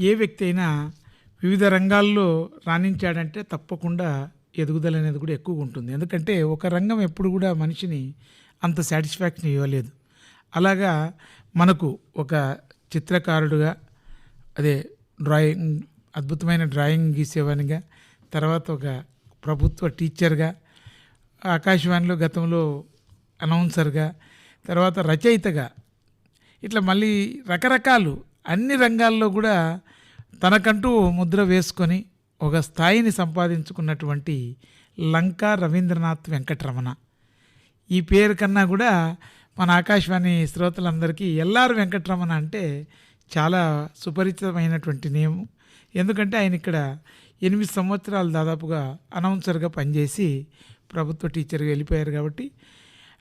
ఏ వ్యక్తి అయినా వివిధ రంగాల్లో రాణించాడంటే తప్పకుండా ఎదుగుదల అనేది కూడా ఎక్కువగా ఉంటుంది. ఎందుకంటే ఒక రంగం ఎప్పుడు కూడా మనిషిని అంత సాటిస్ఫాక్షన్ ఇవ్వలేదు. అలాగా మనకు ఒక చిత్రకారుడుగా అదే డ్రాయింగ్ అద్భుతమైన డ్రాయింగ్ గీసేవానిగా తర్వాత ఒక ప్రభుత్వ టీచర్గా ఆకాశవాణిలో గతంలో అనౌన్సర్గా తర్వాత రచయితగా ఇట్లా మళ్ళీ రకరకాలు అన్ని రంగాల్లో కూడా తనకంటూ ముద్ర వేసుకొని ఒక స్థాయిని సంపాదించుకున్నటువంటి లంకా రవీంద్రనాథ్ వెంకటరమణ. ఈ పేరు కన్నా కూడా మన ఆకాశవాణి శ్రోతలందరికీ ఎల్ఆర్ వెంకటరమణ అంటే చాలా సుపరిచితమైనటువంటి నేము. ఎందుకంటే ఆయన ఇక్కడ ఎనిమిది సంవత్సరాలు దాదాపుగా అనౌన్సర్గా పనిచేసి ప్రభుత్వ టీచర్గా వెళ్ళిపోయారు కాబట్టి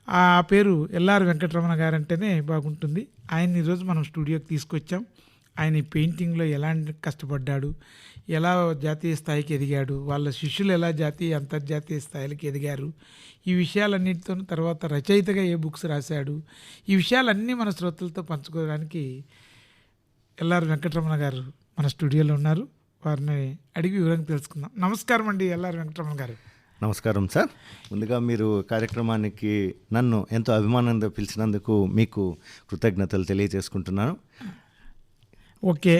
ఆ పేరు ఎల్ఆర్ వెంకటరమణ గారంటేనే బాగుంటుంది. ఆయన ఈరోజు మనం స్టూడియోకి తీసుకొచ్చాం. ఆయన ఈ పెయింటింగ్లో ఎలాంటి కష్టపడ్డాడు? ఎలా జాతీయ స్థాయికి ఎదిగాడు? వాళ్ళ శిష్యులు ఎలా జాతీయ అంతర్జాతీయ స్థాయిలకు ఎదిగారు? ఈ విషయాలన్నిటితో తర్వాత రచయితగా ఏ బుక్స్ రాశాడు? ఈ విషయాలన్నీ మన శ్రోతలతో పంచుకోవడానికి ఎల్ఆర్ వెంకటరమణ గారు మన స్టూడియోలో ఉన్నారు. వారిని అడిగి వివరంగా తెలుసుకుందాం. నమస్కారం అండి ఎల్ఆర్ వెంకటరమణ గారు. నమస్కారం సార్. ముందుగా మీరు కార్యక్రమానికి నన్ను ఎంతో అభిమానంగా పిలిచినందుకు మీకు కృతజ్ఞతలు తెలియజేసుకుంటున్నాను. ఓకే.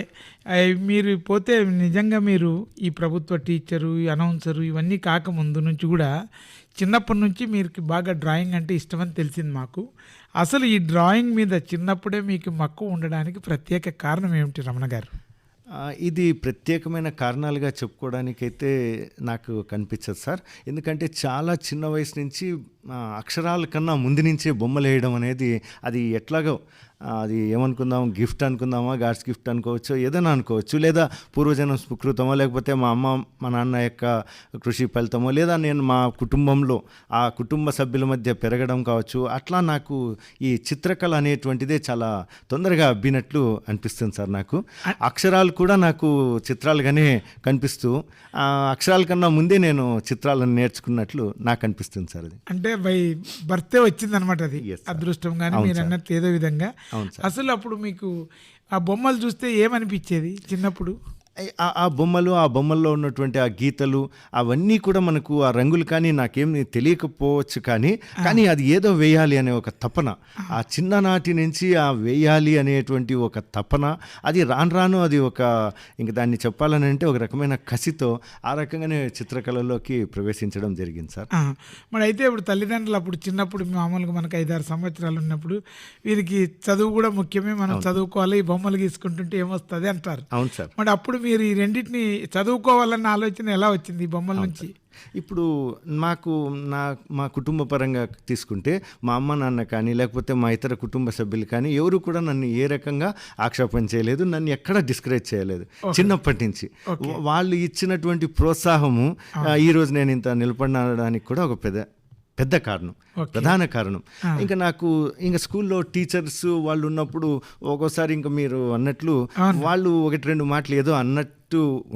మీరు పోతే నిజంగా మీరు ఈ ప్రభుత్వ టీచరు ఈ అనౌన్సరు ఇవన్నీ కాక ముందు నుంచి కూడా చిన్నప్పటి నుంచి మీకు బాగా డ్రాయింగ్ అంటే ఇష్టమని తెలిసింది మాకు. అసలు ఈ డ్రాయింగ్ మీద చిన్నప్పుడే మీకు మక్కువ ఉండడానికి ప్రత్యేక కారణం ఏమిటి రమణ గారు? ఇది ప్రత్యేకమైన కారణాలుగా చెప్పుకోవడానికైతే నాకు కనిపించదు సార్. ఎందుకంటే చాలా చిన్న వయసు నుంచి అక్షరాల కన్నా ముందు నుంచే బొమ్మలు వేయడం అనేది అది ఎట్లాగో అది ఏమనుకుందాం? గిఫ్ట్ అనుకుందామా? గాడ్స్ గిఫ్ట్ అనుకోవచ్చు? ఏదైనా అనుకోవచ్చు. లేదా పూర్వజన్మ సుకృతమో లేకపోతే మా అమ్మ మా నాన్న యొక్క కృషి ఫలితమో? లేదా నేను మా కుటుంబంలో ఆ కుటుంబ సభ్యుల మధ్య పెరగడం కావచ్చు. అట్లా నాకు ఈ చిత్రకళ అనేటువంటిదే చాలా తొందరగా అబ్బినట్లు అనిపిస్తుంది సార్ నాకు. అక్షరాలు కూడా నాకు చిత్రాలుగానే కనిపిస్తూ అక్షరాల కన్నా ముందే నేను చిత్రాలను నేర్చుకున్నట్లు నాకు అనిపిస్తుంది సార్ అది. అంటే బై బర్త్డే వచ్చింది అనమాట అది. అదృష్టం కానీ మీరు ఏదో విధంగా అసలు అప్పుడు మీకు ఆ బొమ్మలు చూస్తే ఏమనిపించేది చిన్నప్పుడు? ఆ బొమ్మలు ఆ బొమ్మల్లో ఉన్నటువంటి ఆ గీతలు అవన్నీ కూడా మనకు ఆ రంగులు కానీ నాకేం తెలియకపోవచ్చు కానీ కానీ అది ఏదో వేయాలి అనే ఒక తపన. ఆ. చిన్ననాటి నుంచి ఆ వేయాలి అనేటువంటి ఒక తపన అది రాను రాను అది ఒక ఇంక దాన్ని చెప్పాలని అంటే ఒక రకమైన కసితో ఆ రకంగానే చిత్రకళలోకి ప్రవేశించడం జరిగింది సార్. మరి అయితే ఇప్పుడు తల్లిదండ్రులు అప్పుడు చిన్నప్పుడు మామూలుగా మనకు ఐదారు సంవత్సరాలు ఉన్నప్పుడు వీరికి చదువు కూడా ముఖ్యమే మనం చదువుకోవాలి ఈ బొమ్మలు గీసుకుంటుంటే ఏమొస్తుంది అంటారు. అవును సార్. మరి అప్పుడు మీరు ఈ రెండింటిని చదువుకోవాలన్న ఆలోచన ఎలా వచ్చింది ఈ బొమ్మల నుంచి? ఇప్పుడు మాకు నా మా కుటుంబ పరంగా తీసుకుంటే మా అమ్మ నాన్న కానీ లేకపోతే మా ఇతర కుటుంబ సభ్యులు కానీ ఎవరు కూడా నన్ను ఏ రకంగా ఆక్షేపణ చేయలేదు నన్ను ఎక్కడ డిస్కరేజ్ చేయలేదు చిన్నప్పటి నుంచి. వాళ్ళు ఇచ్చినటువంటి ప్రోత్సాహము ఆ, ఈ రోజు నేను ఇంత నిలబడడానికి కూడా ఒక పెద్ద పెద్ద కారణం ప్రధాన కారణం. ఇంకా నాకు ఇంకా స్కూల్లో టీచర్స్ వాళ్ళు ఉన్నప్పుడు ఒక్కోసారి ఇంకా మీరు అన్నట్లు వాళ్ళు ఒకటి రెండు మాటలు ఏదో అన్నట్టు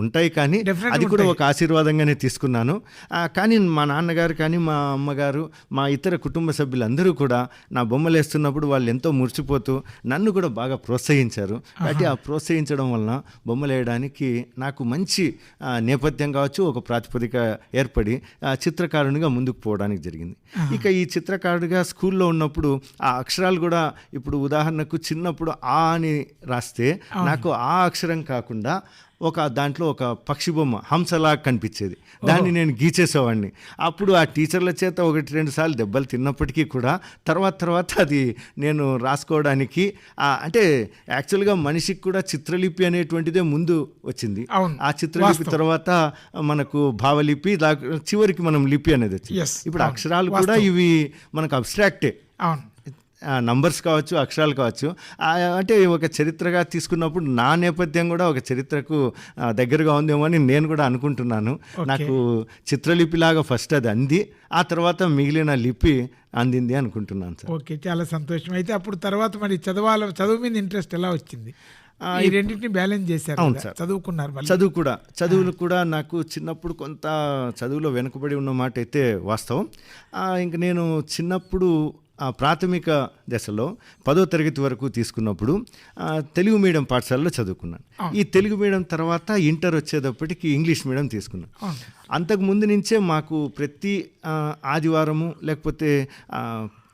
ఉంటాయి కానీ అది కూడా ఒక ఆశీర్వాదంగానే తీసుకున్నాను. కానీ మా నాన్నగారు కానీ మా అమ్మగారు మా ఇతర కుటుంబ సభ్యులందరూ కూడా నా బొమ్మలు వేస్తున్నప్పుడు వాళ్ళు ఎంతో మురిసిపోతూ నన్ను కూడా బాగా ప్రోత్సహించారు. కాబట్టి ఆ ప్రోత్సహించడం వలన బొమ్మలు వేయడానికి నాకు మంచి నేపథ్యం కావచ్చు ఒక ప్రాతిపదిక ఏర్పడి చిత్రకారునిగా ముందుకు పోవడానికి జరిగింది. ఇక ఈ చిత్రకారుడిగా స్కూల్లో ఉన్నప్పుడు ఆ అక్షరాలు కూడా ఇప్పుడు ఉదాహరణకు చిన్నప్పుడు ఆ అని రాస్తే నాకు ఆ అక్షరం కాకుండా ఒక దాంట్లో ఒక పక్షి బొమ్మ హంసలా కనిపించేది. దాన్ని నేను గీచేసేవాడిని అప్పుడు ఆ టీచర్ల చేత ఒకటి రెండు సార్లు దెబ్బలు తిన్నప్పటికీ కూడా తర్వాత తర్వాత అది నేను రాసుకోవడానికి అంటే యాక్చువల్గా మనిషికి కూడా చిత్రలిపి అనేటువంటిదే ముందు వచ్చింది. ఆ చిత్రలిపి తర్వాత మనకు భావలిపి దా- చివరికి మనం లిపి అనేది వచ్చింది. ఇప్పుడు అక్షరాలు కూడా ఇవి మనకు అబ్స్ట్రాక్టే. నంబర్స్ కావచ్చు అక్షరాలు కావచ్చు. అంటే ఒక చరిత్రగా తీసుకున్నప్పుడు నా నేపథ్యం కూడా ఒక చరిత్రకు దగ్గరగా ఉందేమో అని నేను కూడా అనుకుంటున్నాను. నాకు చిత్రలిపిలాగా ఫస్ట్ అది అంది. ఆ తర్వాత మిగిలిన లిపి అందింది అనుకుంటున్నాను సార్. ఓకే చాలా సంతోషం. అయితే అప్పుడు తర్వాత మరి చదవాలి చదువు మీద ఇంట్రెస్ట్ ఎలా వచ్చింది? ఈ రెండింటిని బ్యాలెన్స్ చేశారు అవును సార్. చదువుకున్నారు చదువు కూడా చదువులు కూడా నాకు చిన్నప్పుడు కొంత చదువులో వెనుకబడి ఉన్న మాట అయితే వాస్తవం. ఇంక నేను చిన్నప్పుడు ప్రాథమిక దశలో పదో తరగతి వరకు తీసుకున్నప్పుడు తెలుగు మీడియం పాఠశాలలో చదువుకున్నాను. ఈ తెలుగు మీడియం తర్వాత ఇంటర్ వచ్చేటప్పటికి ఇంగ్లీష్ మీడియం తీసుకున్నాను. అంతకు ముందు నుంచే మాకు ప్రతి ఆదివారము లేకపోతే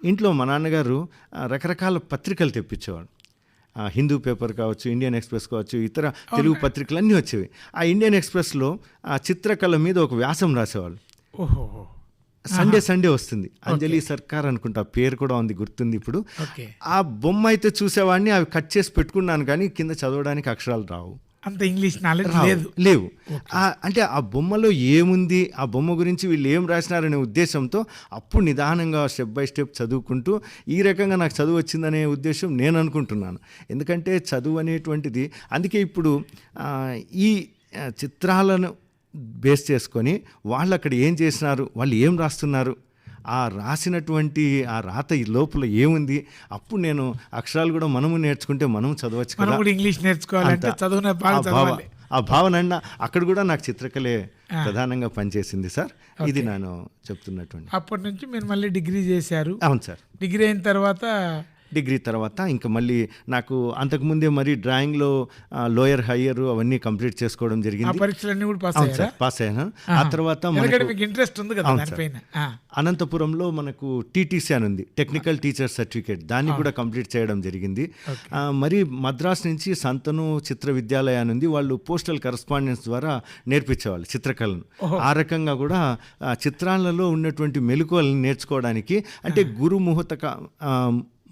ఇంట్లో మా నాన్నగారు రకరకాల పత్రికలు తెప్పించేవాడు హిందూ పేపర్ కావచ్చు ఇండియన్ ఎక్స్ప్రెస్ కావచ్చు ఇతర తెలుగు పత్రికలు అన్నీ వచ్చేవి. ఆ ఇండియన్ ఎక్స్ప్రెస్లో ఆ చిత్రకళ మీద ఒక వ్యాసం రాసేవాళ్ళు. ఓహో సండే సండే వస్తుంది. అంజలి సర్కార్ అనుకుంటా పేరు కూడా ఉంది గుర్తుంది ఇప్పుడు. ఆ బొమ్మ అయితే చూసేవాడిని అవి కట్ చేసి పెట్టుకున్నాను కానీ కింద చదవడానికి అక్షరాలు రావు. అంత ఇంగ్లీష్ నాలెడ్జ్. లేదు. లేవు. అంటే ఆ బొమ్మలో ఏముంది ఆ బొమ్మ గురించి వీళ్ళు ఏం రాసినారనే ఉద్దేశంతో అప్పుడు నిదానంగా స్టెప్ బై స్టెప్ చదువుకుంటూ ఈ రకంగా నాకు చదువు వచ్చిందనే ఉద్దేశం నేను అనుకుంటున్నాను. ఎందుకంటే చదువు అనేటువంటిది అందుకే ఇప్పుడు ఈ చిత్రాలను బేస్ చేసుకొని వాళ్ళు అక్కడ ఏం చేసినారు వాళ్ళు ఏం రాస్తున్నారు? ఆ రాసినటువంటి ఆ రాత ఈ లోపల ఏముంది? అప్పుడు నేను అక్షరాలు కూడా మనము నేర్చుకుంటే మనం చదవచ్చు కదా? ఇంగ్లీష్ నేర్చుకోవాలంటే బాగా ఆ భావన అన్న అక్కడ కూడా నాకు చిత్రకళే ప్రధానంగా పనిచేసింది సార్. ఇది నేను చెప్తున్నటువంటి. అప్పటి నుంచి మీరు మళ్ళీ డిగ్రీ చేశారు. అవును సార్. డిగ్రీ అయిన తర్వాత డిగ్రీ తర్వాత ఇంకా మళ్ళీ నాకు అంతకుముందే మరి డ్రాయింగ్లో లోయర్ హయ్యర్ అవన్నీ కంప్లీట్ చేసుకోవడం జరిగింది. పరీక్షలన్నీ కూడా పాస్ అయ్యారా? పాస్ అయ్యాను. ఆ తర్వాత ఇంట్రెస్ట్ ఉంది కదా అనంతపురంలో మనకు టీటీసీ అని ఉంది. Technical teacher certificate. దాన్ని కూడా కంప్లీట్ చేయడం జరిగింది. మరి మద్రాస్ నుంచి సంతను చిత్ర విద్యాలయ అని ఉంది. వాళ్ళు పోస్టల్ కరస్పాండెన్స్ ద్వారా నేర్పించేవాళ్ళు చిత్రకళను. ఆ రకంగా కూడా చిత్రాలలో ఉన్నటువంటి మెలకువలను నేర్చుకోవడానికి అంటే గురు ముహూర్త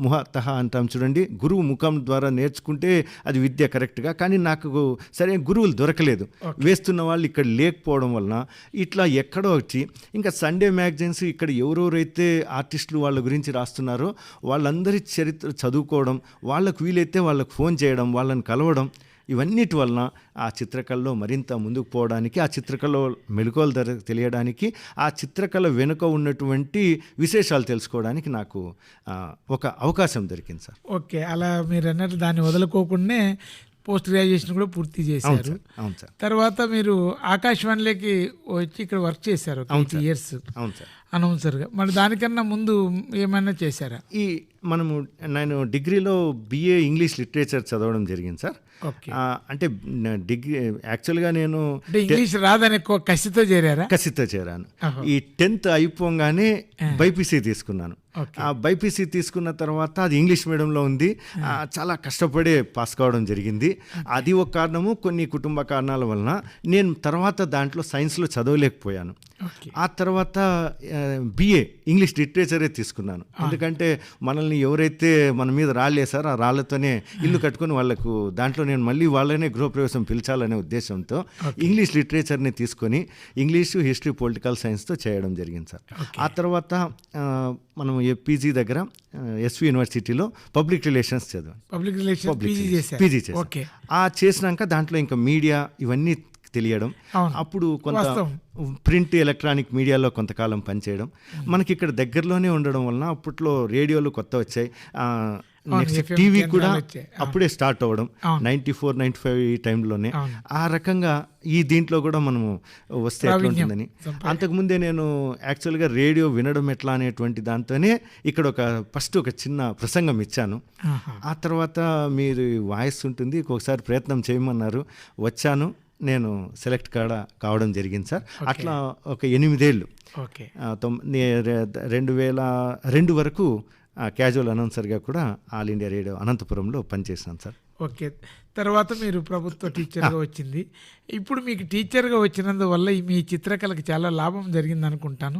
ముహతహ అంటాం చూడండి. గురువు ముఖం ద్వారా నేర్చుకుంటే అది విద్య కరెక్ట్గా కానీ నాకు సరైన గురువులు దొరకలేదు. వేస్తున్న వాళ్ళు ఇక్కడ లేకపోవడం వలన ఇట్లా ఎక్కడో వచ్చి ఇంకా సండే మ్యాగజైన్స్ ఇక్కడ ఎవరెవరైతే ఆర్టిస్టులు వాళ్ళ గురించి రాస్తున్నారో వాళ్ళందరి చరిత్ర చదువుకోవడం వాళ్ళకు వీలైతే వాళ్ళకు ఫోన్ చేయడం వాళ్ళని కలవడం ఇవన్నిటి వలన ఆ చిత్రకళలో మరింత ముందుకు పోవడానికి ఆ చిత్రకళ మెలకువలు ధర తెలియడానికి ఆ చిత్రకళ వెనుక ఉన్నటువంటి విశేషాలు తెలుసుకోవడానికి నాకు ఒక అవకాశం దొరికింది సార్. ఓకే. అలా మీరు అన్నట్టు దాన్ని వదులుకోకుండానే పోస్ట్ గ్రాడ్యుయేషన్ కూడా పూర్తి చేశారు. అవును సార్. తర్వాత మీరు ఆకాశవాణిలోకి వచ్చి ఇక్కడ వర్క్ చేశారు ఇయర్స్ అవును సార్. అనౌన్సర్గా. మరి దానికన్నా ముందు ఏమైనా చేశారా? ఈ మనము నేను డిగ్రీలో బిఏ ఇంగ్లీష్ లిటరేచర్ చదవడం జరిగింది సార్. అంటే డిగ్రీ యాక్చువల్గా నేను ఇంగ్లీష్ రాదని ఎక్కువ కసితో చేరారా? కసితో చేరాను. ఈ టెన్త్ అయిపోగానే బైపీసీ తీసుకున్నాను. ఆ బైపీసీ తీసుకున్న తర్వాత అది ఇంగ్లీష్ మీడియంలో ఉంది. చాలా కష్టపడే పాస్ కావడం జరిగింది. అది ఒక కారణము కొన్ని కుటుంబ కారణాల వలన నేను తర్వాత దాంట్లో సైన్స్లో చదవలేకపోయాను. ఆ తర్వాత బిఏ ఇంగ్లీష్ లిటరేచరే తీసుకున్నాను. ఎందుకంటే మనల్ని ఎవరైతే మన మీద రాళ్ళేసారో ఆ రాళ్ళతోనే ఇల్లు కట్టుకొని వాళ్ళకు దాంట్లో నేను మళ్ళీ వాళ్ళనే గృహప్రవేశం పిలిచాలనే ఉద్దేశంతో ఇంగ్లీష్ లిటరేచర్ని తీసుకొని ఇంగ్లీషు హిస్టరీ పొలిటికల్ సైన్స్తో చేయడం జరిగింది సార్. ఆ తర్వాత మనం పీజీ దగ్గర ఎస్వి యూనివర్సిటీలో పబ్లిక్ రిలేషన్స్ చదివాను. పబ్లిక్ పీజీ చేశాను. ఓకే. ఆ చేసినాక దాంట్లో ఇంకా మీడియా ఇవన్నీ తెలియడం. అప్పుడు కొంత. ప్రింట్ ఎలక్ట్రానిక్ మీడియాలో కొంతకాలం పనిచేయడం మనకి ఇక్కడ దగ్గరలోనే ఉండడం వలన అప్పట్లో రేడియోలు కొత్త వచ్చాయి నెక్స్ట్ టీవీ కూడా. అప్పుడే స్టార్ట్ అవ్వడం అవును. నైంటీ ఫోర్ నైంటీ ఫైవ్ ఈ టైంలోనే. ఆ రకంగా ఈ దీంట్లో కూడా మనము వస్తే ఎట్లా ఉంటుందని. అంతకుముందే నేను యాక్చువల్గా రేడియో వినడం ఎట్లా అనేటువంటి దాంతోనే ఇక్కడ ఒక ఫస్ట్ ఒక చిన్న ప్రసంగం ఇచ్చాను. ఆ తర్వాత మీరు వాయిస్ ఉంటుంది ఒకసారి ప్రయత్నం చేయమన్నారు వచ్చాను నేను సెలెక్ట్ కాడ కావడం జరిగింది సార్. అట్లా ఒక ఎనిమిదేళ్ళు. ఓకే. రెండు వేల రెండు వరకు క్యాజువల్ అనౌన్సర్గా కూడా ఆల్ ఇండియా రేడియో అనంతపురంలో పనిచేసినాను సార్. ఓకే. తర్వాత మీరు ప్రభుత్వ టీచర్గా వచ్చింది. ఇప్పుడు మీకు టీచర్గా వచ్చినందువల్ల మీ చిత్రకళకి చాలా లాభం జరిగింది అనుకుంటాను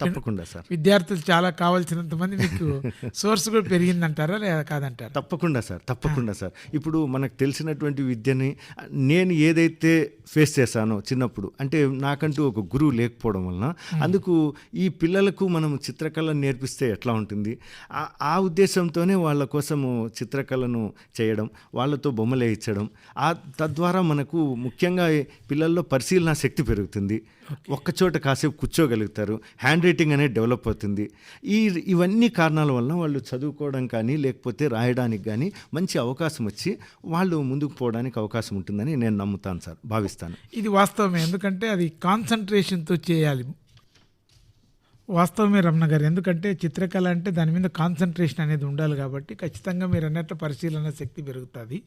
తప్పకుండా సార్. విద్యార్థులు చాలా కావాల్సినంత మంది మీకు సోర్స్ కూడా పెరిగిందంటారా లేదా కాదంటారా? తప్పకుండా సార్ తప్పకుండా సార్. ఇప్పుడు మనకు తెలిసినటువంటి విద్యని నేను ఏదైతే ఫేస్ చేశానో చిన్నప్పుడు అంటే నాకంటూ ఒక గురువు లేకపోవడం వలన అందుకు ఈ పిల్లలకు మనం చిత్రకళను నేర్పిస్తే ఎట్లా ఉంటుంది? ఆ- ఆ ఉద్దేశంతోనే వాళ్ళ కోసము చిత్రకళను చేయడం వాళ్ళతో బొమ్మలు వేయించడం ఆ తద్వారా మనకు ముఖ్యంగా పిల్లల్లో పరిశీలన శక్తి పెరుగుతుంది. ఒక్కచోట కాసేపు కూర్చోగలుగుతారు. హ్యాండ్ రైటింగ్ అనేది డెవలప్ అవుతుంది. ఈ ఇవన్నీ కారణాల వలన వాళ్ళు చదువుకోవడం కానీ లేకపోతే రాయడానికి కానీ మంచి అవకాశం వచ్చి వాళ్ళు ముందుకు పోవడానికి అవకాశం ఉంటుందని నేను నమ్ముతాను సార్ భావిస్తాను. ఇది వాస్తవమే. ఎందుకంటే అది కాన్సన్ట్రేషన్తో చేయాలి. వాస్తవమే రమణ గారు. ఎందుకంటే చిత్రకళ అంటే దాని మీద కాన్సన్ట్రేషన్ అనేది ఉండాలి కాబట్టి ఖచ్చితంగా మీరు అన్నట్ల పరిశీలన శక్తి పెరుగుతుంది.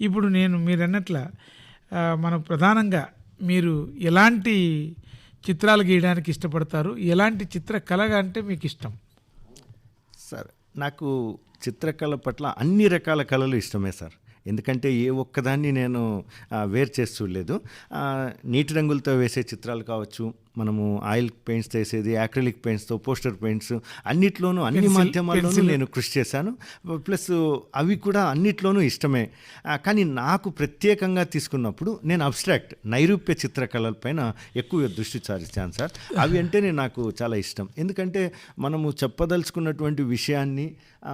ఇప్పుడు నేను మీరు అన్నట్ల మనం ప్రధానంగా మీరు ఎలాంటి చిత్రాలు గీయడానికి ఇష్టపడతారు? ఎలాంటి చిత్రకళగా అంటే మీకు ఇష్టం? సార్ నాకు చిత్రకళ పట్ల అన్ని రకాల కళలు ఇష్టమే సార్. ఎందుకంటే ఏ ఒక్కదాన్ని నేను వేరు చేస్తూ లేదు నీటి రంగులతో వేసే చిత్రాలు కావచ్చు మనము ఆయిల్ పెయింట్స్తో వేసేది యాక్రిలిక్ పెయింట్స్తో పోస్టర్ పెయింట్స్ అన్నిట్లోనూ అన్ని మాధ్యమాల్లోనూ. నేను కృషి చేశాను. ప్లస్ అవి కూడా అన్నిట్లోనూ ఇష్టమే. కానీ నాకు ప్రత్యేకంగా తీసుకున్నప్పుడు నేను అబ్స్ట్రాక్ట్ నైరూప్య చిత్రకళలపైన ఎక్కువ దృష్టి సారించాను సార్. అవి అంటేనే నాకు చాలా ఇష్టం. ఎందుకంటే మనము చెప్పదలుచుకున్నటువంటి విషయాన్ని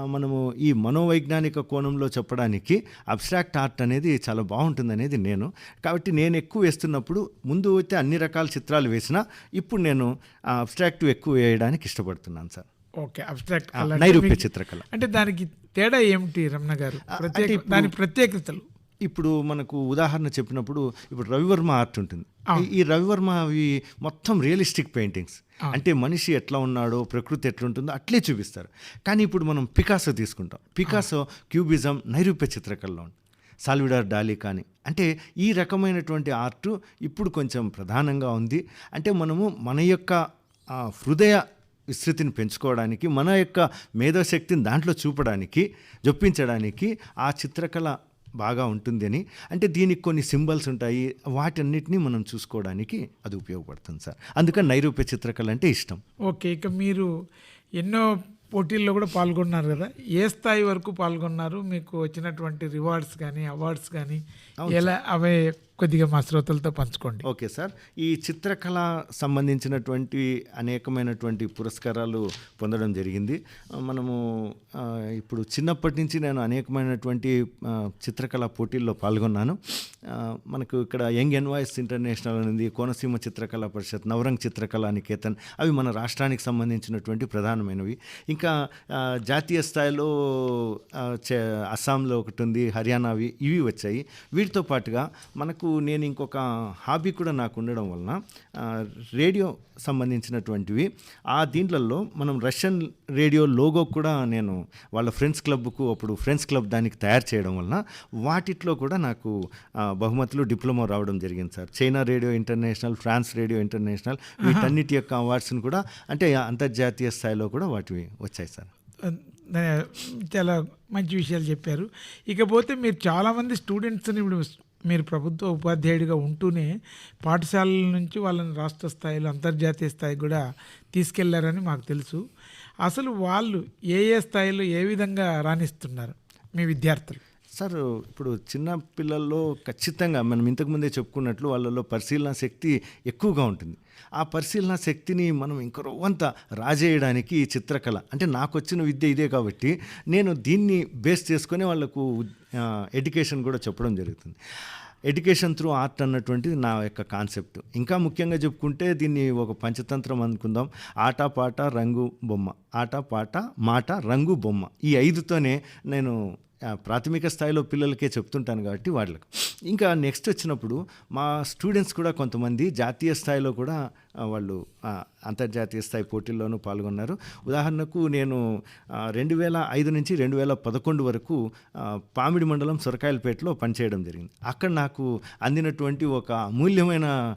మనము ఈ మనోవైజ్ఞానిక కోణంలో చెప్పడానికి అబ్స్ట్రాక్ట్ ఆర్ట్ అనేది చాలా బాగుంటుంది అనేది నేను. కాబట్టి నేను ఎక్కువ వేస్తున్నప్పుడు ముందు అయితే అన్ని రకాల చిత్రాలు వేసినా ఇప్పుడు నేను అబ్స్ట్రాక్ట్ ఎక్కువ వేయడానికి ఇష్టపడుతున్నాను సార్. ఓకే అబ్స్ట్రాక్ట్ నైరూప్య చిత్రకళ. అంటే దానికి తేడా ఏమిటి రమణ గారు? దాని ప్రత్యేకతలు. ఇప్పుడు మనకు ఉదాహరణ చెప్పినప్పుడు ఇప్పుడు రవివర్మ ఆర్ట్ ఉంటుంది. ఈ- రవివర్మ అవి మొత్తం రియలిస్టిక్ పెయింటింగ్స్. అంటే మనిషి ఎట్లా ఉన్నాడో ప్రకృతి ఎట్లుంటుందో అట్లే చూపిస్తారు. కానీ ఇప్పుడు మనం పికాసో తీసుకుంటాం. పికాసో క్యూబిజం నైరూప్య చిత్రకళలో సాల్విడార్ డాలీ కానీ. అంటే ఈ రకమైనటువంటి ఆర్టు ఇప్పుడు కొంచెం ప్రధానంగా ఉంది. అంటే మనము మన యొక్క హృదయ విస్తృతిని పెంచుకోవడానికి మన యొక్క మేధోశక్తిని దాంట్లో చూపడానికి జొప్పించడానికి ఆ చిత్రకళ బాగా ఉంటుంది అని అంటే దీనికి కొన్ని సింబల్స్ ఉంటాయి. వాటన్నిటిని మనం చూసుకోవడానికి అది ఉపయోగపడుతుంది సార్. అందుకని నైరూప్య చిత్రకళ అంటే ఇష్టం. ఓకే. ఇక మీరు ఎన్నో పోటీల్లో కూడా పాల్గొన్నారు కదా. ఏ స్థాయి వరకు పాల్గొన్నారు? మీకు వచ్చినటువంటి రివార్డ్స్ కానీ అవార్డ్స్ కానీ ఎలా అవే కొద్దిగా మా శ్రోతలతో పంచుకోండి. Okay sir. ఈ చిత్రకళ సంబంధించినటువంటి అనేకమైనటువంటి పురస్కారాలు పొందడం జరిగింది. మనము ఇప్పుడు చిన్నప్పటి నుంచి నేను అనేకమైనటువంటి చిత్రకళ పోటీల్లో పాల్గొన్నాను. మనకు ఇక్కడ యంగ్ ఎన్వాయిస్ ఇంటర్నేషనల్ అనేది కోనసీమ చిత్రకళా పరిషత్ నవరంగ్ చిత్రకళా నికేతన్ అవి మన రాష్ట్రానికి సంబంధించినటువంటి ప్రధానమైనవి. ఇంకా జాతీయ స్థాయిలో చే- అస్సాంలో ఒకటి ఉంది హర్యానావి ఇవి వచ్చాయి. వీటితో పాటుగా మనకు నేను ఇంకొక హాబీ కూడా నాకు ఉండడం వలన రేడియో సంబంధించినటువంటివి. ఆ దీంట్లలో మనం రష్యన్ రేడియో లోగో కూడా నేను వాళ్ళ ఫ్రెండ్స్ క్లబ్కు అప్పుడు ఫ్రెండ్స్ క్లబ్ దానికి తయారు చేయడం వలన వాటిట్లో కూడా నాకు బహుమతులు డిప్లొమా రావడం జరిగింది sir. China radio international France radio international వీటన్నిటి యొక్క అవార్డ్స్ని కూడా అంటే అంతర్జాతీయ స్థాయిలో కూడా వాటివి వచ్చాయి సార్. చాలా మంచి విషయాలు చెప్పారు. ఇకపోతే మీరు చాలామంది స్టూడెంట్స్ని ఇప్పుడు మీరు ప్రభుత్వ ఉపాధ్యాయుడిగా ఉంటూనే పాఠశాలల నుంచి వాళ్ళని రాష్ట్ర స్థాయిలో అంతర్జాతీయ స్థాయికి కూడా తీసుకెళ్ళారని మాకు తెలుసు. అసలు వాళ్ళు ఏ ఏ స్థాయిలో ఏ విధంగా రాణిస్తున్నారు మీ విద్యార్థులు? సార్ ఇప్పుడు చిన్న పిల్లల్లో ఖచ్చితంగా మనం ఇంతకుముందే చెప్పుకున్నట్లు వాళ్ళలో పరిశీలన శక్తి ఎక్కువగా ఉంటుంది. ఆ పరిశీలన శక్తిని మనం ఇంకో రాజేయడానికి ఈ చిత్రకళ అంటే నాకు వచ్చిన విద్య ఇదే కాబట్టి నేను దీన్ని బేస్ చేసుకొని వాళ్ళకు ఎడ్యుకేషన్ కూడా చెప్పడం జరుగుతుంది. ఎడ్యుకేషన్ త్రూ ఆర్ట్ అన్నటువంటిది నా యొక్క కాన్సెప్ట్. ఇంకా ముఖ్యంగా చెప్పుకుంటే దీన్ని ఒక పంచతంత్రం అనుకుందాం. ఆట పాట రంగు బొమ్మ. ఆట పాట మాట రంగు బొమ్మ. ఈ ఐదుతోనే నేను ప్రాథమిక స్థాయిలో పిల్లలకే చెప్తుంటాను కాబట్టి వాళ్ళకు ఇంకా నెక్స్ట్ వచ్చినప్పుడు మా స్టూడెంట్స్ కూడా కొంతమంది జాతీయ స్థాయిలో కూడా వాళ్ళు అంతర్జాతీయ స్థాయి పోటీల్లోనూ పాల్గొన్నారు. ఉదాహరణకు నేను రెండు వేల ఐదు నుంచి రెండు వేల పదకొండు వరకు పామిడి మండలం సొరకాయలపేటలో పనిచేయడం జరిగింది. అక్కడ నాకు అందినటువంటి ఒక అమూల్యమైన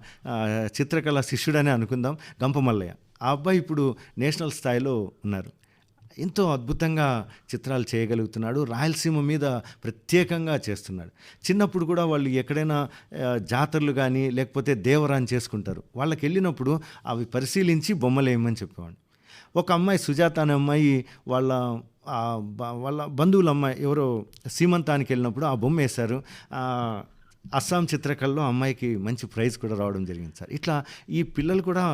చిత్రకళ శిష్యుడనే అనుకుందాం గంపమల్లయ్య. ఆ అబ్బాయి ఇప్పుడు నేషనల్ స్థాయిలో ఉన్నారు. ఎంతో అద్భుతంగా చిత్రాలు చేయగలుగుతున్నాడు. రాయలసీమ మీద ప్రత్యేకంగా చేస్తున్నాడు. చిన్నప్పుడు కూడా వాళ్ళు ఎక్కడైనా జాతరలు కానీ లేకపోతే దేవరాన్ని చేసుకుంటారు. వాళ్ళకి వెళ్ళినప్పుడు అవి పరిశీలించి బొమ్మలు వేయమని చెప్పేవాడు ఒక అమ్మాయి సుజాత అనే అమ్మాయి వాళ్ళ వాళ్ళ బంధువుల అమ్మాయి ఎవరో సీమంతానికి వెళ్ళినప్పుడు ఆ బొమ్మ వేశారు. అస్సాం చిత్రకళలో అమ్మాయికి మంచి ప్రైజ్ కూడా రావడం జరిగింది సార్. ఇట్లా ఈ పిల్లలు కూడా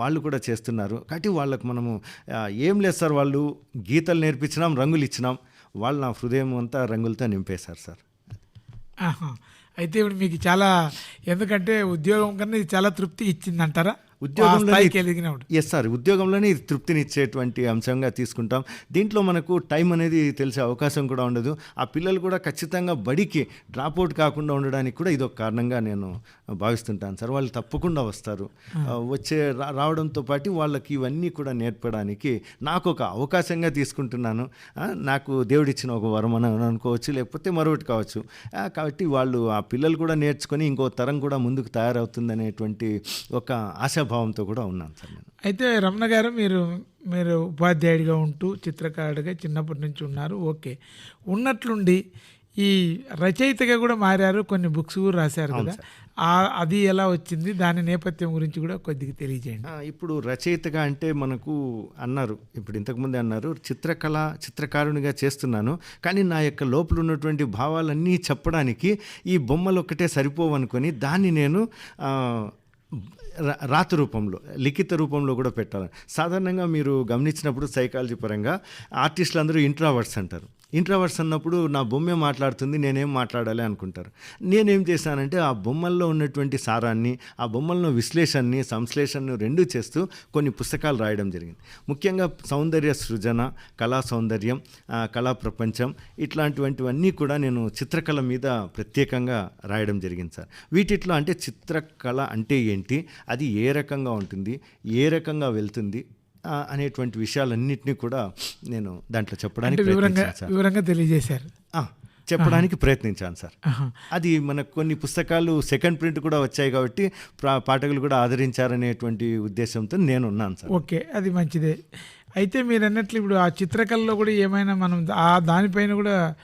వాళ్ళు కూడా చేస్తున్నారు. కాబట్టి వాళ్ళకు మనము ఏం లేదు సార్ వాళ్ళు గీతలు నేర్పించినాం రంగులు ఇచ్చినాం. వాళ్ళు నా హృదయం అంతా రంగులతో నింపేశారు సార్. అయితే ఇప్పుడు మీకు చాలా ఎందుకంటే ఉద్యోగం కన్నా ఇది చాలా తృప్తి ఇచ్చిందంటారా? ఉద్యోగంలో ఎస్ సార్ ఉద్యోగంలోనే ఇది తృప్తినిచ్చేటువంటి అంశంగా తీసుకుంటాం. దీంట్లో మనకు టైం అనేది తెలిసే అవకాశం కూడా ఉండదు. ఆ పిల్లలు కూడా ఖచ్చితంగా బడికి డ్రాప్ అవుట్ కాకుండా ఉండడానికి కూడా ఇది ఒక కారణంగా నేను భావిస్తుంటాను. సార్ వాళ్ళు తప్పకుండా వస్తారు. వచ్చే రా- రావడంతో పాటు వాళ్ళకి ఇవన్నీ కూడా నేర్పడానికి నాకు ఒక అవకాశంగా తీసుకుంటున్నాను. నాకు దేవుడిచ్చిన ఒక వరం అని అనుకోవచ్చు లేకపోతే మరొకటి కావచ్చు. కాబట్టి వాళ్ళు ఆ పిల్లలు కూడా నేర్చుకొని ఇంకో తరం కూడా ముందుకు తయారవుతుందనేటువంటి ఒక ఆశాభావంతో కూడా ఉన్నాను సార్ నేను. అయితే రమణ గారు మీరు మీరు ఉపాధ్యాయుడిగా ఉంటూ చిత్రకారుడిగా చిన్నప్పటి నుంచి ఉన్నారు. ఓకే. ఉన్నట్లుండి ఈ రచయితగా కూడా మారారు కొన్ని బుక్స్ కూడా రాశారు కదా. అది ఎలా వచ్చింది? దాని నేపథ్యం గురించి కూడా కొద్దిగా తెలియజేయండి. ఇప్పుడు రచయితగా అంటే మనకు అన్నారు ఇప్పుడు ఇంతకుముందే అన్నారు చిత్రకళ చిత్రకారునిగా చేస్తున్నాను కానీ నా యొక్క లోపల ఉన్నటువంటి భావాలన్నీ చెప్పడానికి ఈ బొమ్మలు ఒక్కటే సరిపోవు అనుకొని దాన్ని నేను రాత రూపంలో లిఖిత రూపంలో కూడా పెట్టాలి సాధారణంగా మీరు గమనించినప్పుడు సైకాలజీ పరంగా ఆర్టిస్టులు అందరూ ఇంట్రావర్ట్స్ అంటారు. ఇంట్రావర్ట్స్ అన్నప్పుడు నా బొమ్మే మాట్లాడుతుంది నేనేం మాట్లాడాలి అనుకుంటారు. నేనేం చేశానంటే ఆ బొమ్మల్లో ఉన్నటువంటి సారాన్ని ఆ బొమ్మల్లో విశ్లేషణని సంశ్లేషణను రెండు చేస్తూ కొన్ని పుస్తకాలు రాయడం జరిగింది. ముఖ్యంగా సౌందర్య సృజన కళా సౌందర్యం కళా ప్రపంచం ఇట్లాంటివంటివన్నీ కూడా నేను చిత్రకళ మీద ప్రత్యేకంగా రాయడం జరిగింది సార్. వీటిట్లో అంటే చిత్రకళ అంటే ఏంటి? అది ఏ రకంగా ఉంటుంది? ఏ రకంగా వెళ్తుంది? అనేటువంటి విషయాలన్నింటినీ కూడా నేను దాంట్లో చెప్పడానికి వివరంగా ప్రయత్నించాను సార్. వివరంగా తెలియజేశారు. చెప్పడానికి ప్రయత్నించాను సార్. అది మనకు కొన్ని పుస్తకాలు సెకండ్ ప్రింట్ కూడా వచ్చాయి కాబట్టి పాఠకులు కూడా ఆదరించారనేటువంటి ఉద్దేశంతో నేను ఉన్నాను సార్. ఓకే అది మంచిదే. అయితే మీరు అన్నట్లు ఇప్పుడు ఆ చిత్రకళలో కూడా ఏమైనా మనం ఆ దానిపైన కూడా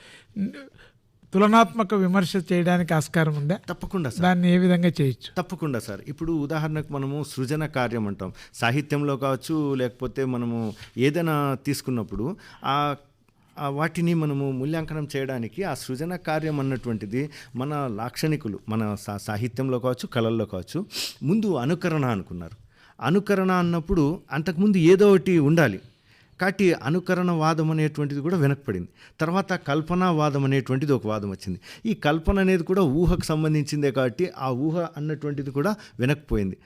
తులనాత్మక విమర్శ చేయడానికి ఆస్కారం ఉందా? తప్పకుండా సార్. దాన్ని ఏ విధంగా చేయొచ్చు? తప్పకుండా సార్. ఇప్పుడు ఉదాహరణకు మనము సృజన కార్యం అంటాం. సాహిత్యంలో కావచ్చు లేకపోతే మనము ఏదైనా తీసుకున్నప్పుడు ఆ వాటిని మనము మూల్యాంకనం చేయడానికి ఆ సృజన కార్యం అన్నటువంటిది మన లాక్షణికులు మన సా- సాహిత్యంలో కావచ్చు కళల్లో కావచ్చు ముందు అనుకరణ అనుకున్నారు. అనుకరణ అన్నప్పుడు అంతకుముందు ఏదో ఒకటి ఉండాలి. కాబట్టి అనుకరణ వాదం అనేటువంటిది కూడా వెనకపడింది. తర్వాత కల్పనావాదం అనేటువంటిది ఒక వాదం వచ్చింది. ఈ కల్పన అనేది కూడా ఊహకు సంబంధించిందే కాబట్టి ఆ ఊహ అన్నటువంటిది కూడా వెనక్కిపోయింది.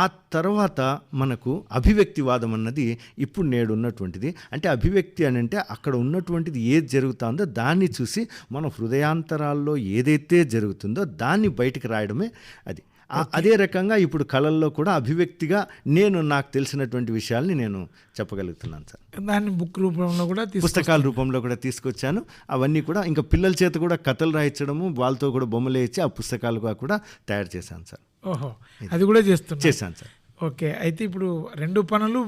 ఆ తర్వాత మనకు అభివ్యక్తి వాదం అన్నది ఇప్పుడు నేడు ఉన్నటువంటిది అంటే అభివ్యక్తి అని అంటే అక్కడ ఉన్నటువంటిది ఏది జరుగుతుందో దాన్ని చూసి మన హృదయాంతరాల్లో ఏదైతే జరుగుతుందో దాన్ని బయటకు రాయడమే అది. అదే రకంగా ఇప్పుడు కళల్లో కూడా అభివ్యక్తిగా నేను నాకు తెలిసినటువంటి విషయాల్ని నేను చెప్పగలుగుతున్నాను సార్. దాన్ని బుక్ రూపంలో కూడా పుస్తకాల రూపంలో కూడా తీసుకొచ్చాను. అవన్నీ కూడా ఇంకా పిల్లల చేత కూడా కథలు రాయించడము వాళ్ళతో కూడా బొమ్మలు వేయించి ఆ పుస్తకాలుగా కూడా తయారు చేశాను సార్. ఓహో అది కూడా చేస్తున్నా చేశాను సార్. ఓకే అయితే ఇప్పుడు రెండు పనులు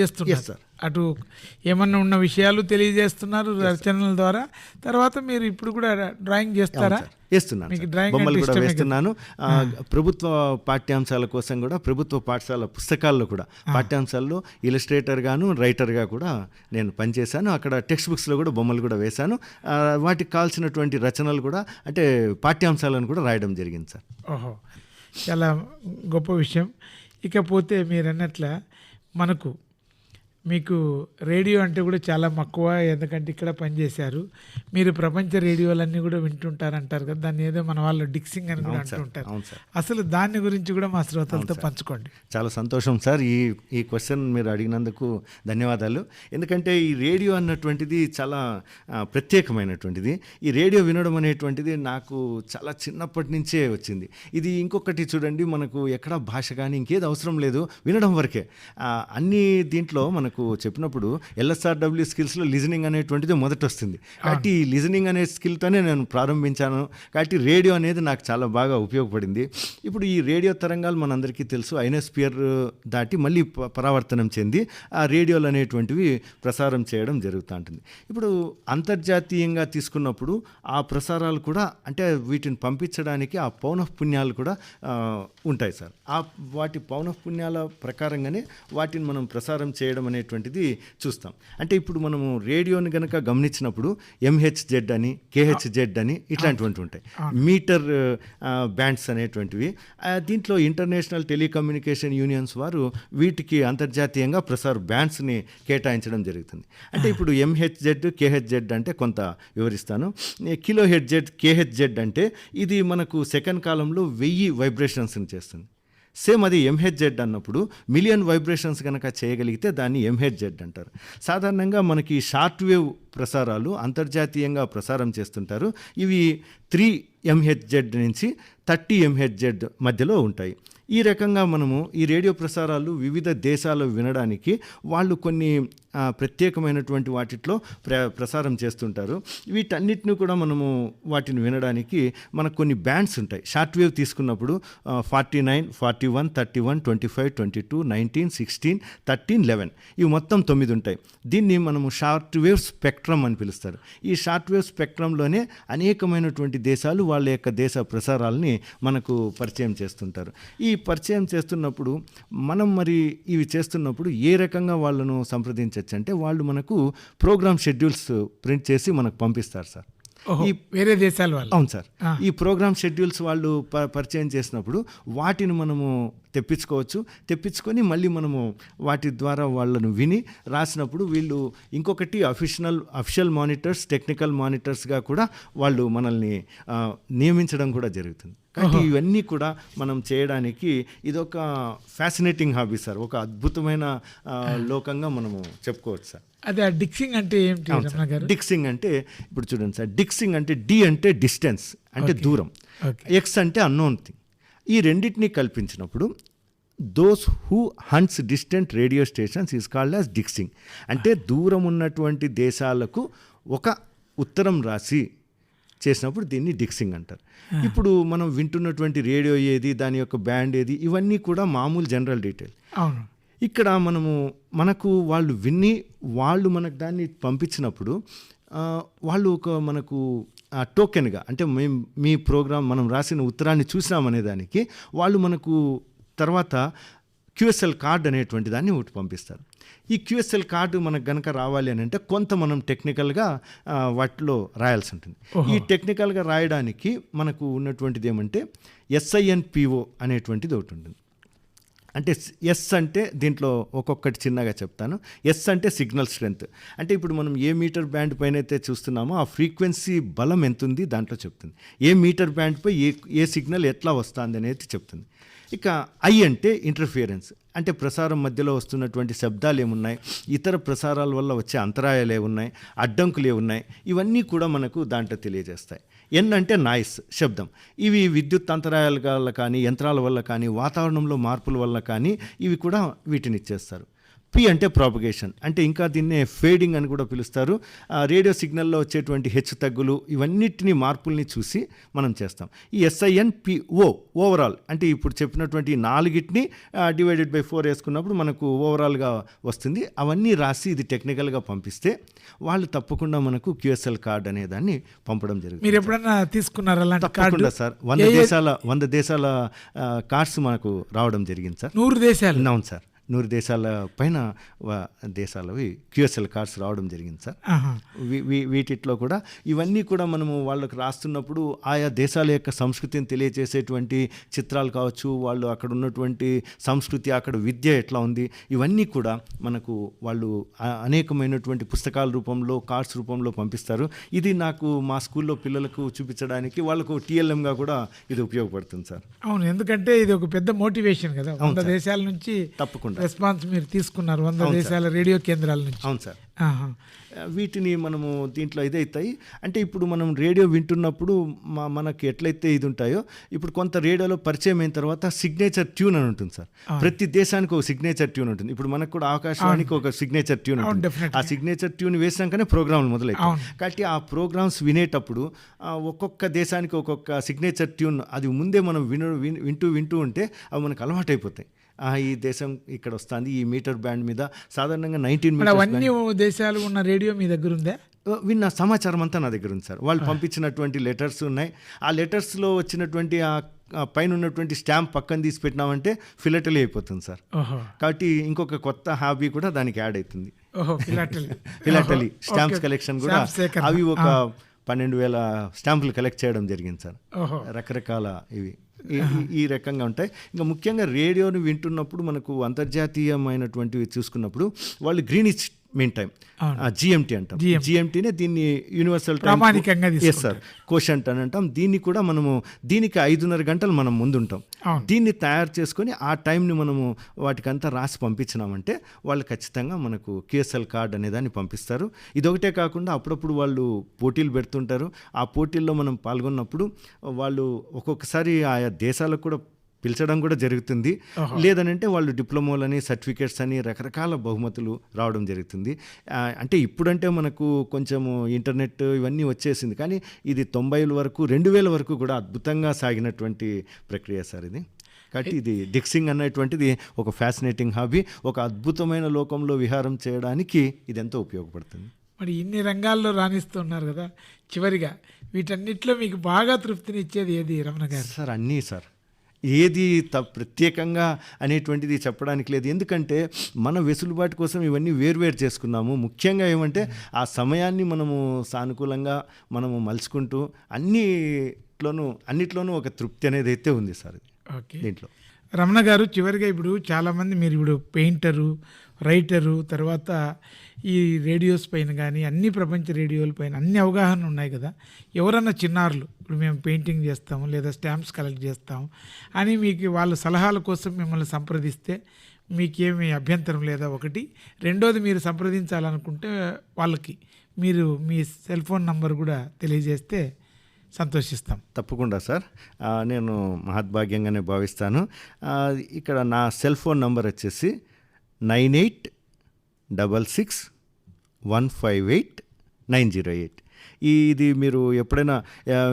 చేస్తున్నారు Yes, sir. అటు ఏమన్నా ఉన్న విషయాలు తెలియజేస్తున్నారు రచనల ద్వారా. తర్వాత మీరు ఇప్పుడు కూడా డ్రాయింగ్ చేస్తారా? drawing బొమ్మలు కూడా? వేస్తున్నాను. ప్రభుత్వ పాఠ్యాంశాల కోసం కూడా ప్రభుత్వ పాఠశాల పుస్తకాల్లో కూడా పాఠ్యాంశాల్లో ఇలస్ట్రేటర్ గాను రైటర్గా కూడా నేను పనిచేశాను. అక్కడ టెక్స్ట్ బుక్స్లో కూడా బొమ్మలు కూడా వేశాను. వాటికి కావాల్సినటువంటి రచనలు కూడా అంటే పాఠ్యాంశాలను కూడా రాయడం జరిగింది సార్. ఓహో. చాలా గొప్ప విషయం. ఇకపోతే మీరు అన్నట్ల మనకు మీకు రేడియో అంటే కూడా చాలా మక్కువ ఎందుకంటే ఇక్కడ పనిచేశారు. మీరు ప్రపంచ రేడియోలన్నీ కూడా వింటుంటారు అంటారు కదా దాన్ని ఏదో మన వాళ్ళు డిక్సింగ్ అని కూడా అంటుంటారు. అసలు దాని గురించి కూడా మా శ్రోతలతో పంచుకోండి. చాలా సంతోషం సార్ ఈ ఈ క్వశ్చన్ మీరు అడిగినందుకు ధన్యవాదాలు. ఎందుకంటే ఈ రేడియో అన్నటువంటిది చాలా ప్రత్యేకమైనటువంటిది. ఈ రేడియో వినడం అనేటువంటిది నాకు చాలా చిన్నప్పటి నుంచే వచ్చింది. ఇది ఇంకొకటి చూడండి మనకు ఎక్కడ భాష కానీ ఇంకేది అవసరం లేదు వినడం వరకే. అన్ని దీంట్లో మనకు చెప్పినప్పుడు ఎల్ఎస్ఆర్డబ్ల్యూ స్కిల్స్లో లిజనింగ్ అనేటువంటిది మొదట వస్తుంది కాబట్టి ఈ లిజనింగ్ అనే స్కిల్తోనే నేను ప్రారంభించాను. కాబట్టి రేడియో అనేది నాకు చాలా బాగా ఉపయోగపడింది. ఇప్పుడు ఈ రేడియో తరంగాలు మనందరికీ తెలుసు. ఐనోస్పియర్ దాటి మళ్ళీ పరావర్తనం చెంది ఆ రేడియోలు అనేటువంటివి ప్రసారం చేయడం జరుగుతూ ఉంటుంది. ఇప్పుడు అంతర్జాతీయంగా తీసుకున్నప్పుడు ఆ ప్రసారాలు కూడా అంటే వీటిని పంపించడానికి ఆ పౌనఃపుణ్యాలు కూడా ఉంటాయి సార్. ఆ వాటి పౌనఃపుణ్యాల ప్రకారంగానే వాటిని మనం ప్రసారం చేయడం అనేటువంటిది చూస్తాం. అంటే ఇప్పుడు మనము రేడియోని గనక గమనించినప్పుడు ఎంహెచ్జెడ్ అని కేహెచ్జెడ్ అని ఇట్లాంటివంటి ఉంటాయి. మీటర్ బ్యాండ్స్ అనేటువంటివి. దీంట్లో ఇంటర్నేషనల్ టెలికమ్యూనికేషన్ యూనియన్స్ వారు వీటికి అంతర్జాతీయంగా ప్రసార బ్యాండ్స్ని కేటాయించడం జరుగుతుంది. అంటే ఇప్పుడు ఎంహెచ్జెడ్ కేహెచ్జెడ్ అంటే కొంత వివరిస్తాను. కిలో హెడ్జెడ్ కేహెచ్జెడ్ అంటే ఇది మనకు సెకండ్ కాలంలో వెయ్యి వైబ్రేషన్స్ని చేస్తుంది. సేమ్ అది ఎంహెచ్జెడ్ అన్నప్పుడు మిలియన్ వైబ్రేషన్స్ కనుక చేయగలిగితే దాన్ని ఎంహెచ్జెడ్ అంటారు. సాధారణంగా మనకి షార్ట్ వేవ్ ప్రసారాలు అంతర్జాతీయంగా ప్రసారం చేస్తుంటారు. ఇవి త్రీ ఎంహెచ్జెడ్ నుంచి థర్టీ ఎంహెచ్జెడ్ మధ్యలో ఉంటాయి. ఈ రకంగా మనము ఈ రేడియో ప్రసారాలు వివిధ దేశాలు వినడానికి వాళ్ళు కొన్ని ప్రత్యేకమైనటువంటి వాటిట్లో ప్ర ప్రసారం చేస్తుంటారు. వీటన్నిటిని కూడా మనము వాటిని వినడానికి మనకు కొన్ని బ్యాండ్స్ ఉంటాయి. షార్ట్ వేవ్ తీసుకున్నప్పుడు forty nine forty one thirty one twenty five twenty two nineteen sixteen thirteen eleven ఇవి మొత్తం తొమ్మిది ఉంటాయి. దీన్ని మనము షార్ట్ వేవ్ స్పెక్ట్రమ్ అని పిలుస్తారు. ఈ షార్ట్ వేవ్ స్పెక్ట్రంలోనే అనేకమైనటువంటి దేశాలు వాళ్ళ యొక్క దేశ ప్రసారాలని మనకు పరిచయం చేస్తుంటారు. ఈ పరిచయం చేస్తున్నప్పుడు మనం మరి ఇవి చేస్తున్నప్పుడు ఏ రకంగా వాళ్ళను సంప్రదించవచ్చు అంటే వాళ్ళు మనకు ప్రోగ్రామ్ షెడ్యూల్స్ ప్రింట్ చేసి మనకు పంపిస్తారు సార్. ఓహో వేరే దేశాల వాళ్ళు. అవును సార్. ఈ ప్రోగ్రామ్ షెడ్యూల్స్ వాళ్ళు ప- పరిచయం చేసినప్పుడు వాటిని మనము తెప్పించుకోవచ్చు. తెప్పించుకొని మళ్ళీ మనము వాటి ద్వారా వాళ్ళను విని రాసినప్పుడు వీళ్ళు ఇంకొకటి అఫిషనల్ అఫిషియల్ మానిటర్స్ టెక్నికల్ మానిటర్స్గా కూడా వాళ్ళు మనల్ని నియమించడం కూడా జరుగుతుంది. కాబట్టి ఇవన్నీ కూడా మనం చేయడానికి ఇదొక ఫ్యాసినేటింగ్ హాబీ సార్ ఒక అద్భుతమైన లోకంగా మనము చెప్పుకోవచ్చు సార్ అదే డిక్సింగ్ అంటే డిక్సింగ్ అంటే ఇప్పుడు చూడండి సార్ డిక్సింగ్ అంటే డి అంటే డిస్టెన్స్ అంటే దూరం. ఎక్స్ అంటే అన్నోన్ థింగ్. ఈ రెండింటిని కల్పించినప్పుడు those who hunts distant radio stations is called as DXing అంటే దూరం ఉన్నటువంటి దేశాలకు ఒక ఉత్తరం రాసి చేసినప్పుడు దీన్ని డిక్సింగ్ అంటారు. ఇప్పుడు మనం వింటున్నటువంటి రేడియో ఏది దాని యొక్క బ్యాండ్ ఏది ఇవన్నీ కూడా మామూలు జనరల్ డీటెయిల్. అవును. ఇక్కడ మనము మనకు వాళ్ళు విని వాళ్ళు మనకు దాన్ని పంపించినప్పుడు వాళ్ళు ఒక మనకు టోకెన్గా అంటే మేము మీ ప్రోగ్రాం మనం రాసిన ఉత్తరాన్ని చూసినామనే దానికి వాళ్ళు మనకు తర్వాత క్యూఎస్ఎల్ కార్డ్ అనేటువంటి దాన్ని ఒకటి పంపిస్తారు. ఈ క్యూఎస్ఎల్ కార్డు మనకు గనక రావాలి అని అంటే కొంత మనం టెక్నికల్గా వాటిలో రాయాల్సి ఉంటుంది. ఈ టెక్నికల్గా రాయడానికి మనకు ఉన్నటువంటిది ఏమంటే ఎస్ఐఎన్పిఓ అనేటువంటిది ఒకటి ఉంటుంది. అంటే ఎస్ అంటే దీంట్లో ఒక్కొక్కటి చిన్నగా చెప్తాను. ఎస్ అంటే సిగ్నల్ స్ట్రెంత్ అంటే ఇప్పుడు మనం ఏ మీటర్ బ్యాండ్ పైన అయితే చూస్తున్నామో ఆ ఫ్రీక్వెన్సీ బలం ఎంత ఉంది దాంట్లో చెప్తుంది. ఏ మీటర్ బ్యాండ్ పై ఏ ఏ సిగ్నల్ ఎట్లా వస్తుంది అనేది చెప్తుంది. ఇక ఐ అంటే ఇంటర్ఫియరెన్స్ అంటే ప్రసారం మధ్యలో వస్తున్నటువంటి శబ్దాలు ఏమున్నాయి? ఇతర ప్రసారాల వల్ల వచ్చే అంతరాయాలు ఏమున్నాయి? అడ్డంకులు ఏమున్నాయి? ఇవన్నీ కూడా మనకు దాంట్లో తెలియజేస్తాయి. ఎన్ అంటే నాయిస్ శబ్దం. ఇవి విద్యుత్ అంతరాయాల వల్ల కానీ యంత్రాల వల్ల కానీ వాతావరణంలో మార్పుల వల్ల కానీ ఇవి కూడా వీటిని ఇచ్చేస్తారు. పి అంటే ప్రాపగేషన్ అంటే ఇంకా దీన్నే ఫేడింగ్ అని కూడా పిలుస్తారు. రేడియో సిగ్నల్లో వచ్చేటువంటి హెచ్చు తగ్గులు ఇవన్నిటిని మార్పుల్ని చూసి మనం చేస్తాం. ఈ ఎస్ఐఎన్ పి ఓ ఓవరాల్ అంటే ఇప్పుడు చెప్పినటువంటి నాలుగిటిని డివైడెడ్ బై ఫోర్ వేసుకున్నప్పుడు మనకు ఓవరాల్గా వస్తుంది. అవన్నీ రాసి ఇది టెక్నికల్గా పంపిస్తే వాళ్ళు తప్పకుండా మనకు క్యూఎస్ఎల్ కార్డ్ అనే దాన్ని పంపడం జరుగుతుంది. మీరు ఎప్పుడన్నా తీసుకున్నారా తప్పకుండా సార్. వంద దేశాల వంద దేశాల కార్డ్స్ మనకు రావడం జరిగింది సార్. నూరు దేశాలు? అవును సార్. నూరు దేశాల పైన దేశాలవి క్యూఎస్ఎల్ కార్డ్స్ రావడం జరిగింది సార్. వీటిట్లో కూడా ఇవన్నీ కూడా మనము వాళ్ళకు రాస్తున్నప్పుడు ఆయా దేశాల యొక్క సంస్కృతిని తెలియజేసేటువంటి చిత్రాలు కావచ్చు వాళ్ళు అక్కడ ఉన్నటువంటి సంస్కృతి అక్కడ విద్య ఎట్లా ఉంది ఇవన్నీ కూడా మనకు వాళ్ళు అనేకమైనటువంటి పుస్తకాల రూపంలో కార్డ్స్ రూపంలో పంపిస్తారు. ఇది నాకు మా స్కూల్లో పిల్లలకు చూపించడానికి వాళ్ళకు టీఎల్ఎంగా కూడా ఇది ఉపయోగపడుతుంది సార్. అవును ఎందుకంటే ఇది ఒక పెద్ద మోటివేషన్ కదా. వంద దేశాల నుంచి తప్పకుండా. రెస్పాన్స్ మీరు తీసుకున్నారు వంద దేశాల రేడియో కేంద్రాల నుంచి. అవును సార్. వీటిని మనము దీంట్లో ఇదవుతాయి అంటే ఇప్పుడు మనం రేడియో వింటున్నప్పుడు మా మనకి ఎట్లయితే ఇది ఉంటాయో ఇప్పుడు కొంత రేడియోలో పరిచయం అయిన తర్వాత సిగ్నేచర్ ట్యూన్ అని ఉంటుంది సార్. ప్రతి దేశానికి ఒక సిగ్నేచర్ ట్యూన్ ఉంటుంది. ఇప్పుడు మనకు కూడా ఆకాశవాణికి ఒక సిగ్నేచర్ ట్యూన్ ఉంటుంది. ఆ సిగ్నేచర్ ట్యూన్ వేసినాకనే ప్రోగ్రాంలు మొదలవుతాయి కాబట్టి ఆ ప్రోగ్రామ్స్ వినేటప్పుడు ఒక్కొక్క దేశానికి ఒక్కొక్క సిగ్నేచర్ ట్యూన్ అది ముందే మనం విను వింటూ వింటూ ఉంటే అవి మనకు అలవాటైపోతాయి. ఈ దేశం ఇక్కడ వస్తుంది. ఈ మీటర్ బ్యాండ్ మీద సాధారణంగా నైన్టీన్ మరి అవన్నీ దేశాలు ఉన్న రేడియో మీ దగ్గర ఉందా? విన్న సమాచారం అంతా నా దగ్గర ఉంది సార్. వాళ్ళు పంపించినటువంటి లెటర్స్ ఉన్నాయి. ఆ లెటర్స్లో వచ్చినటువంటి ఆ పైన ఉన్నటువంటి స్టాంప్ పక్కన తీసి పెట్టినామంటే ఫిలటలీ అయిపోతుంది సార్. కాబట్టి ఇంకొక కొత్త హాబీ కూడా దానికి యాడ్ అవుతుంది. ఫిలాటలీ. స్టాంప్స్. కలెక్షన్ కూడా. అవి ఒక పన్నెండు వేల స్టాంపులు కలెక్ట్ చేయడం జరిగింది సార్. రకరకాల ఇవి. ఈ- రకంగా ఉంటాయి. ఇంకా ముఖ్యంగా రేడియోని వింటున్నప్పుడు మనకు అంతర్జాతీయమైనటువంటివి చూసుకున్నప్పుడు వాళ్ళు గ్రీనిచ్ మీన్ టైం. జిఎంటీ అంటాం. జిఎంటీనే దీన్ని యూనివర్సల్ ప్రామాణికంగా ఎస్ సార్ కోషంట్ అని అంటాం. దీన్ని కూడా మనము దీనికి ఐదున్నర గంటలు మనం ముందు ఉంటాం అవును. దీన్ని తయారు చేసుకొని ఆ టైంని మనము వాటికంతా రాసి పంపించినామంటే వాళ్ళు ఖచ్చితంగా మనకు కేఎస్ఎల్ కార్డ్ అనే దాన్ని పంపిస్తారు. ఇదొకటే కాకుండా అప్పుడప్పుడు వాళ్ళు పోటీలు పెడుతుంటారు. ఆ పోటీల్లో మనం పాల్గొన్నప్పుడు వాళ్ళు ఒక్కొక్కసారి ఆయా దేశాలకు కూడా పిలిచడం కూడా జరుగుతుంది. లేదనంటే వాళ్ళు డిప్లొమాలని సర్టిఫికేట్స్ అని రకరకాల బహుమతులు రావడం జరుగుతుంది. అంటే ఇప్పుడంటే మనకు కొంచెము ఇంటర్నెట్ ఇవన్నీ వచ్చేసింది. కానీ ఇది తొంభైల వరకు రెండు వేల వరకు కూడా అద్భుతంగా సాగినటువంటి ప్రక్రియ సార్ ఇది. కాబట్టి ఇది డిక్సింగ్ అనేటువంటిది ఒక ఫ్యాసినేటింగ్ హాబీ ఒక అద్భుతమైన లోకంలో విహారం చేయడానికి ఇది ఎంతో ఉపయోగపడుతుంది. మరి ఇన్ని రంగాల్లో రాణిస్తున్నారు కదా చివరిగా వీటన్నిటిలో మీకు బాగా తృప్తినిచ్చేది ఏది రమణ గారు? సార్ అన్నీ సార్. ఏది త ప్రత్యేకంగా అనేటువంటిది చెప్పడానికి లేదు. ఎందుకంటే మన వెసులుబాటు కోసం ఇవన్నీ వేరువేరు చేసుకున్నాము. ముఖ్యంగా ఏమంటే ఆ సమయాన్ని మనము సానుకూలంగా మనము మలుచుకుంటూ అన్నిట్లోనూ అన్నిట్లోనూ ఒక తృప్తి అనేది అయితే ఉంది సార్ ఓకే. దీంట్లో. రమణ గారు చివరిగా ఇప్పుడు చాలామంది మీరు ఇప్పుడు పెయింటరు రైటరు తర్వాత ఈ రేడియోస్ పైన కానీ అన్ని ప్రపంచ రేడియోల పైన అన్ని అవగాహన ఉన్నాయి కదా. ఎవరన్నా చిన్నారులు ఇప్పుడు మేము పెయింటింగ్ చేస్తాము లేదా స్టాంప్స్ కలెక్ట్ చేస్తాము అని మీకు వాళ్ళ సలహాల కోసం మిమ్మల్ని సంప్రదిస్తే మీకేమి అభ్యంతరం లేదా ఒకటి. రెండోది మీరు సంప్రదించాలనుకుంటే వాళ్ళకి మీరు మీ సెల్ ఫోన్ నంబర్ కూడా తెలియజేస్తే సంతోషిస్తాం. తప్పకుండా సార్. నేను మహద్భాగ్యంగానే భావిస్తాను. ఇక్కడ నా సెల్ ఫోన్ నంబర్ వచ్చేసి nine eight double six one five eight nine zero eight. ఇది మీరు ఎప్పుడైనా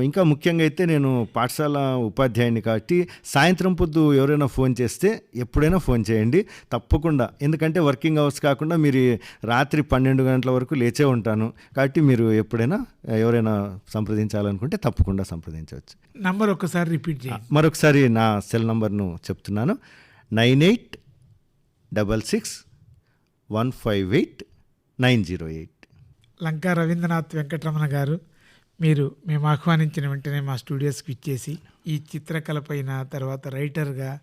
ఇంకా ముఖ్యంగా అయితే నేను పాఠశాల ఉపాధ్యాయుని కాబట్టి సాయంత్రం పొద్దు ఎవరైనా ఫోన్ చేస్తే ఎప్పుడైనా ఫోన్ చేయండి. తప్పకుండా. ఎందుకంటే వర్కింగ్ అవర్స్ కాకుండా మీరు రాత్రి పన్నెండు గంటల వరకు లేచే ఉంటాను. కాబట్టి మీరు ఎప్పుడైనా ఎవరైనా సంప్రదించాలనుకుంటే తప్పకుండా సంప్రదించవచ్చు. నంబర్ ఒక్కసారి రిపీట్ మరొకసారి నా సెల్ నంబర్ను చెప్తున్నాను. Nine eight double six one five eight nine zero eight Lanka Ravindranath Venkataramana గారు మీరు మేము ఆహ్వానించిన వెంటనే మా స్టూడియోస్కి ఇచ్చేసి ఈ చిత్రకళ పైన తర్వాత రైటర్గా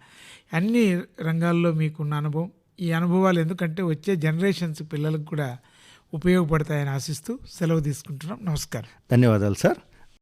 అన్ని రంగాల్లో మీకున్న అనుభవం ఈ అనుభవాలు ఎందుకంటే వచ్చే జనరేషన్స్ పిల్లలకు కూడా ఉపయోగపడతాయని ఆశిస్తూ సెలవు తీసుకుంటున్నాం. నమస్కారం. ధన్యవాదాలు సార్.